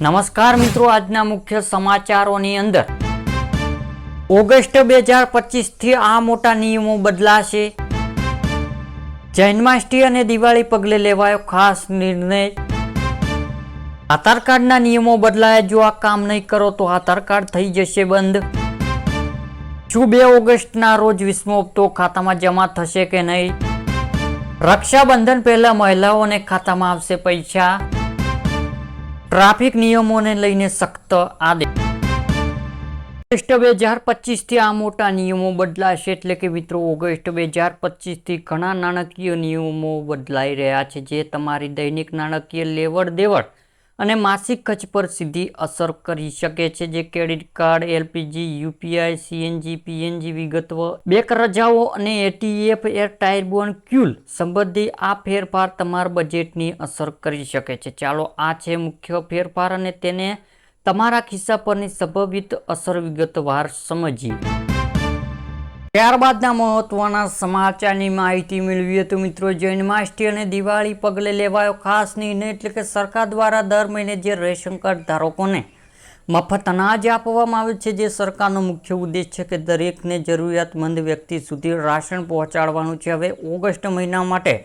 નમસ્કાર મિત્રો, આજના મુખ્ય સમાચારોની અંદર. ઓગસ્ટ બે હજાર પચીસથી આ મોટા નિયમો બદલાશે. જન્માષ્ટમી અને દિવાળી પગલે લેવાયો ખાસ નિર્ણય. આધાર કાર્ડના નિયમો બદલાયા, જો આ કામ નહીં કરો તો આધાર કાર્ડ થઈ જશે બંધ. શું બે ઓગસ્ટના રોજ વીસમો હપ્તો ખાતામાં જમા થશે કે નહીં? રક્ષાબંધન પહેલા મહિલાઓને ખાતામાં આવશે પૈસા. ટ્રાફિક નિયમોને લઈને સખ્ત આદેશ. ઓગસ્ટ બે હજાર પચીસથી આ મોટા નિયમો બદલાશે એટલે કે મિત્રો ઓગસ્ટ બે હજાર પચીસથી ઘણા નાણાકીય નિયમો બદલાઈ રહ્યા છે, જે તમારી દૈનિક નાણાકીય લેવડ દેવડ અને માસિક ખર્ચ પર સીધી અસર કરી શકે છે, જે credit card, LPG, UPI, CNG, PNG વિગતવ, back રજાઓ અને એટીએફ એર ટાયર ક્યુલ સંબંધી આ ફેરફાર તમારા બજેટની અસર કરી શકે છે. ચાલો, આ છે મુખ્ય ફેરફાર અને તેને તમારા ખિસ્સા પરની સંભવિત અસર વિગતવાર સમજીએ. ત્યારબાદના મહત્વના સમાચારની માહિતી મેળવીએ તો મિત્રો, જન્માષ્ટમી અને દિવાળી પગલે લેવાયો ખાસ નિર્ણય એટલે કે સરકાર દ્વારા દર મહિને જે રેશન કાર્ડ ધારકોને મફત અનાજ આપવામાં આવે છે, જે સરકારનો મુખ્ય ઉદ્દેશ છે કે દરેકને જરૂરિયાતમંદ વ્યક્તિ સુધી રાશન પહોંચાડવાનું છે. હવે ઓગસ્ટ મહિના માટે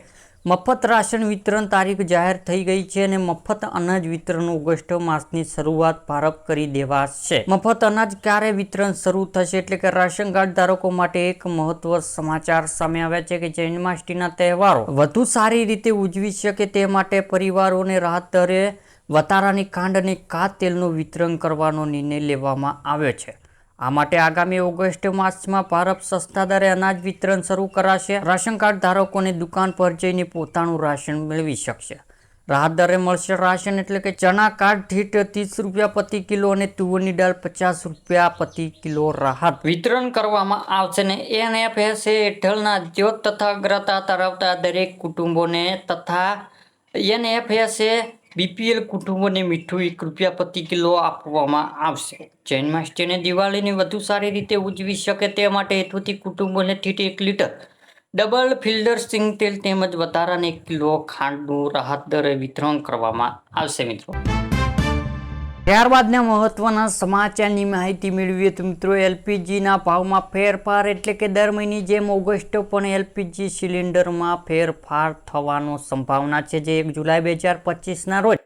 મફત રાશન વિતરણ તારીખ જાહેર થઈ ગઈ છે અને મફત અનાજ વિતરણ ઓગસ્ટ માસની શરૂઆત પ્રારંભ કરી દેવાશે. મફત અનાજ ક્યારે વિતરણ શરૂ થશે એટલે કે રાશન કાર્ડ ધારકો માટે એક મહત્વ સમાચાર સામે આવ્યા છે કે જન્માષ્ટમીના તહેવારો વધુ સારી રીતે ઉજવી શકે તે માટે પરિવારોને રાહત દરે વતારાની ખાંડ અને કાત તેલનું વિતરણ કરવાનો નિર્ણય લેવામાં આવ્યો છે. આ માટે આગામી ઓગસ્ટ માસમાં ભારત સસ્તા દરે અનાજ વિતરણ શરૂ કરાશે. રાશન કાર્ડ ધારકોને દુકાન પર જઈને પોતાનું રાશન મેળવી શકશે. રાહત દરે મળશે રાશન એટલે કે ચણા કાર્ડ ઠીટ ત્રીસ રૂપિયા પ્રતિ કિલો અને તુવરની દાળ પચાસ રૂપિયા પ્રતિ કિલો રાહત. વિતરણ કરવામાં આવશે ને એનએફએસએ હેઠળના જ્યોત તથા અગ્રતા ધરાવતા દરેક કુટુંબોને તથા એનએફએસએ બીપીએલ કુટુંબોને મીઠું એક રૂપિયા પ્રતિ કિલો આપવામાં આવશે. જન્માષ્ટમીને દિવાળીને વધુ સારી રીતે ઉજવી શકે તે માટે હેતુથી કુટુંબોને ઠીટ એક લીટર ડબલ ફિલ્ટર સિંગ તેલ તેમજ વધારાને એક કિલો ખાંડનું રાહત દરે વિતરણ કરવામાં આવશે મિત્રો. ત્યારબાદના મહત્વના સમાચારની માહિતી મેળવીએ તો મિત્રો, એલપીજીના ભાવમાં ફેરફાર એટલે કે દર મહિની જેમ ઓગસ્ટ પણ એલપીજી સિલિન્ડરમાં ફેરફાર થવાનો સંભાવના છે. જે એક જુલાઈ બે હજાર પચીસના રોજ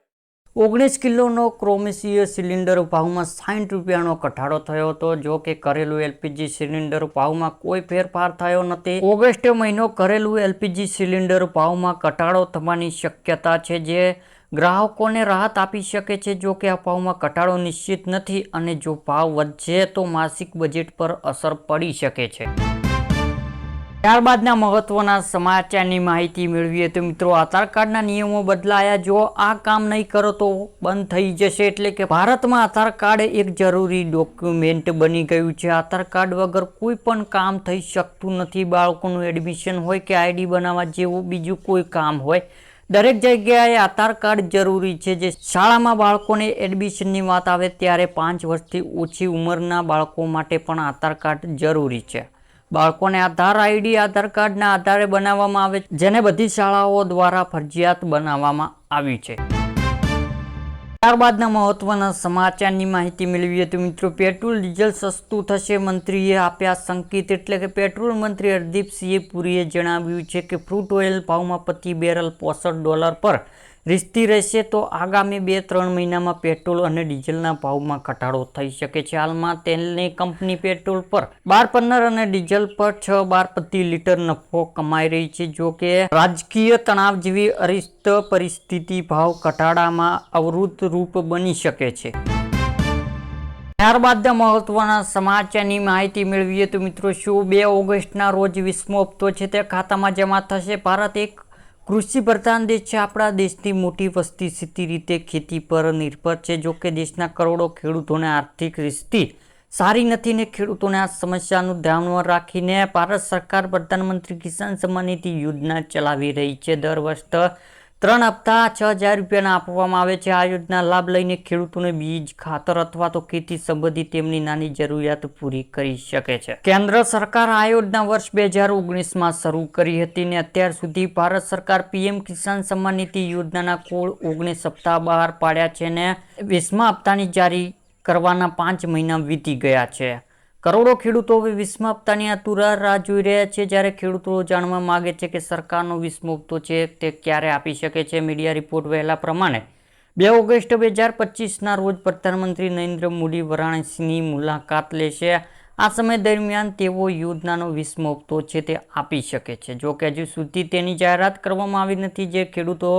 ઓગણીસ કિલોનો ક્રોમેસીય સિલિન્ડર ભાવમાં સાઠ રૂપિયાનો ઘટાડો થયો હતો. જો કે ઘરેલું એલપીજી સિલિન્ડર ભાવમાં કોઈ ફેરફાર થયો નથી. ઓગસ્ટ મહિનો ઘરેલું એલપીજી સિલિન્ડર ભાવમાં ઘટાડો થવાની શક્યતા છે, જે ગ્રાહકોને રાહત આપી શકે છે જો કે આ ભાવમાં ઘટાડો નિશ્ચિત નથી અને જો ભાવ વધશે તો માસિક બજેટ પર અસર પડી શકે છે. ત્યારબાદના મહત્વના સમાચારની માહિતી મેળવીએ તો મિત્રો આધાર કાર્ડના નિયમો બદલાયા. જો આ કામ નહીં કરો તો બંધ થઈ જશે એટલે કે ભારતમાં આધાર કાર્ડ એક જરૂરી ડોક્યુમેન્ટ બની ગયું છે. આધાર કાર્ડ વગર કોઈ પણ કામ થઈ શકતું નથી. બાળકોનું એડમિશન હોય કે આઈડી બનાવવા જેવું બીજું કોઈ કામ હોય દરેક જગ્યાએ આધાર કાર્ડ જરૂરી છે. જે શાળામાં બાળકોને એડમિશનની વાત આવે ત્યારે પાંચ વર્ષથી ઓછી ઉંમરના બાળકો માટે પણ આધાર કાર્ડ જરૂરી છે. બાળકોને આધાર આઈડી, આધાર કાર્ડના આધારે બનાવવામાં આવે જેને બધી શાળાઓ દ્વારા ફરજિયાત બનાવવામાં આવી છે. ત્યારબાદના મહત્વના સમાચારની માહિતી મેળવી હતી મિત્રો. પેટ્રોલ, ડીઝલ સસ્તું થશે, મંત્રીએ આપ્યા સંકેત એટલે કે પેટ્રોલ મંત્રી હરદીપસિંહે પુરીએ જણાવ્યું છે કે ફ્રૂટ ઓઇલ ભાવમાં પ્રતિ બેરલ પોસઠ ડોલર પર રીસતી રહેશે તો આગામી બે ત્રણ મહિનામાં પેટ્રોલ અને ડીઝલના ભાવમાં ઘટાડો થઈ શકે છે. હાલમાં તેલની કંપની પેટ્રોલ પર બાર પંદર અને ડીઝલ પર છ બાર પ્રતિ લીટર નફો કમાઈ રહી છે. જો કે રાજકીય તણાવ જેવી અરિસ્ત પરિસ્થિતિ ભાવ ઘટાડામાં અવરોધરૂપ બની શકે છે. ત્યારબાદ મહત્વના સમાચારની માહિતી મેળવીએ તો મિત્રો, શું બે ઓગસ્ટના રોજ વીસમો હપ્તો છે તે ખાતામાં જમા થશે? ભારત એક કૃષિ પ્રધાન દેશ છે. આપણા દેશની મોટી વસ્તી સીધી રીતે ખેતી પર નિર્ભર છે. જો કે દેશના કરોડો ખેડૂતોને આર્થિક સ્થિતિ સારી નથી ને ખેડૂતોને આ સમસ્યાનું ધ્યાનમાં રાખીને ભારત સરકાર પ્રધાનમંત્રી કિસાન સન્માન નિધિ યોજના ચલાવી રહી છે. દર વર્ષ ત્રણ હપ્તા છ હજાર રૂપિયાના આપવામાં આવે છે. આ યોજના લાભ લઈને ખેડૂતોને બીજ, ખાતર અથવા તો ખેતી સંબંધિત તેમની નાની જરૂરિયાત પૂરી કરી શકે છે. કેન્દ્ર સરકાર આ યોજના વર્ષ બે હજાર ઓગણીસમાં શરૂ કરી હતી ને અત્યાર સુધી ભારત સરકાર પીએમ કિસાન સન્માન નિધિ યોજનાના કુલ ઓગણીસ હપ્તા બહાર પાડ્યા છે ને વીસમા હપ્તાની જારી કરવાના પાંચ મહિના વીતી ગયા છે. કરોડો ખેડૂતો હવે વીસમા હપ્તાની આતુરા રાહ જોઈ રહ્યા છે. જ્યારે ખેડૂતો જાણવા માગે છે કે સરકારનો વીસમો હપ્તો છે, તે ક્યારે આપી શકે છે? મીડિયા રિપોર્ટ વહેલા પ્રમાણે બે ઓગસ્ટ બે હજાર પચીસના રોજ પ્રધાનમંત્રી નરેન્દ્ર મોદી વારાણસીની મુલાકાત લેશે. આ સમય દરમિયાન તેઓ યોજનાનો વીસમો હપ્તો છે, તે આપી શકે છે. જો કે હજુ સુધી તેની જાહેરાત કરવામાં આવી નથી. જે ખેડૂતો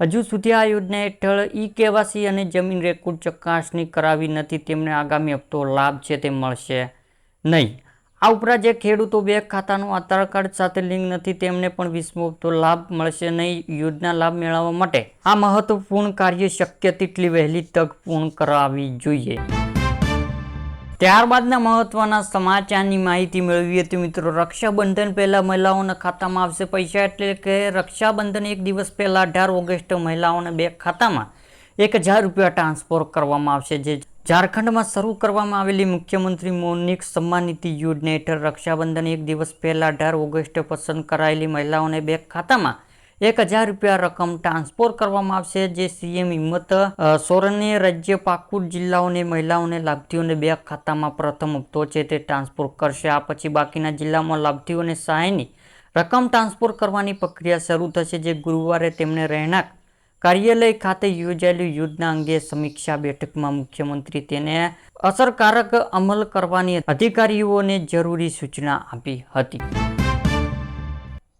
હજુ સુધી આ યોજના હેઠળ ઈ કેવાસી અને જમીન રેકોર્ડ ચકાસણી કરાવી નથી, તેમને આગામી હપ્તો લાભ છે તે મળશે. નહીં. આ ઉપરાંત જે ખેડૂતો બેંક ખાતાનું આધાર કાર્ડ સાથે લિંક નથી, તેમને પણ વીસમો હપ્તો લાભ મળશે નહીં. યોજના લાભ મેળવવા માટે આ મહત્વપૂર્ણ કાર્ય શક્ય તેટલી વહેલી તક પૂર્ણ કરાવવી જોઈએ. ત્યારબાદના મહત્વના સમાચારની માહિતી મેળવી હતી મિત્રો, રક્ષાબંધન પહેલા મહિલાઓના ખાતામાં આવશે પૈસા એટલે કે રક્ષાબંધન એક દિવસ પહેલા અઢાર ઓગસ્ટ મહિલાઓના બેંક ખાતામાં એક હજાર રૂપિયા ટ્રાન્સફર કરવામાં આવશે. જે ઝારખંડમાં શરૂ કરવામાં આવેલી મુખ્યમંત્રી મૌનિક સન્માન નિધિ યોજના હેઠળ રક્ષાબંધન એક દિવસ પહેલા અઢાર ઓગસ્ટે પસંદ કરાયેલી મહિલાઓને બેંક ખાતામાં એક હજાર રૂપિયા રકમ ટ્રાન્સફર કરવામાં આવશે, જે સીએમ હિંમત સોરેને રાજ્ય પાકુર જિલ્લાઓને મહિલાઓને લાભાર્થીઓને બેંક ખાતામાં પ્રથમ હપ્તો છે તે ટ્રાન્સફર કરશે. આ પછી બાકીના જિલ્લામાં લાભાર્થીઓને સહાયની રકમ ટ્રાન્સફર કરવાની પ્રક્રિયા શરૂ થશે, જે ગુરુવારે તેમણે રહેણાંક કાર્યાલય ખાતે યોજાયેલી યોજના અંગે સમીક્ષા બેઠકમાં મુખ્યમંત્રી તેને અસરકારક અમલ કરવાની અધિકારીઓને જરૂરી સૂચના આપી હતી.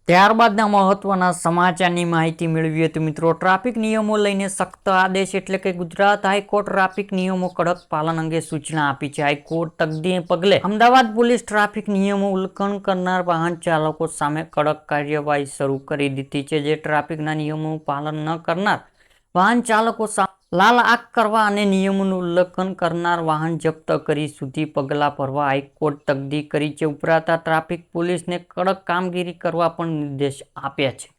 ત્યારબાદના મહત્વના સમાચારની માહિતી મેળવી હતી મિત્રો, ટ્રાફિક નિયમો લઈને સખ્ત આદેશ એટલે કે ગુજરાત હાઈકોર્ટ ટ્રાફિક નિયમો કડક પાલન અંગે સૂચના આપી છે. હાઈકોર્ટ તકદીને પગલે અમદાવાદ પોલીસ ટ્રાફિક નિયમો ઉલ્લંઘન કરનાર વાહન ચાલકો સામે કડક કાર્યવાહી શરૂ કરી દીધી છે. જે ટ્રાફિકના નિયમોનું પાલન ન કરનાર વાહન ચાલકો સામે લાલ આંખ કરવા અને નિયમોનું ઉલ્લંઘન કરનાર વાહન જપ્ત કરી સુધી પગલાં ભરવા હાઈકોર્ટ તકદી કરી છે. ઉપરાંત ટ્રાફિક પોલીસને કડક કામગીરી કરવા પણ નિર્દેશ આપ્યા છે.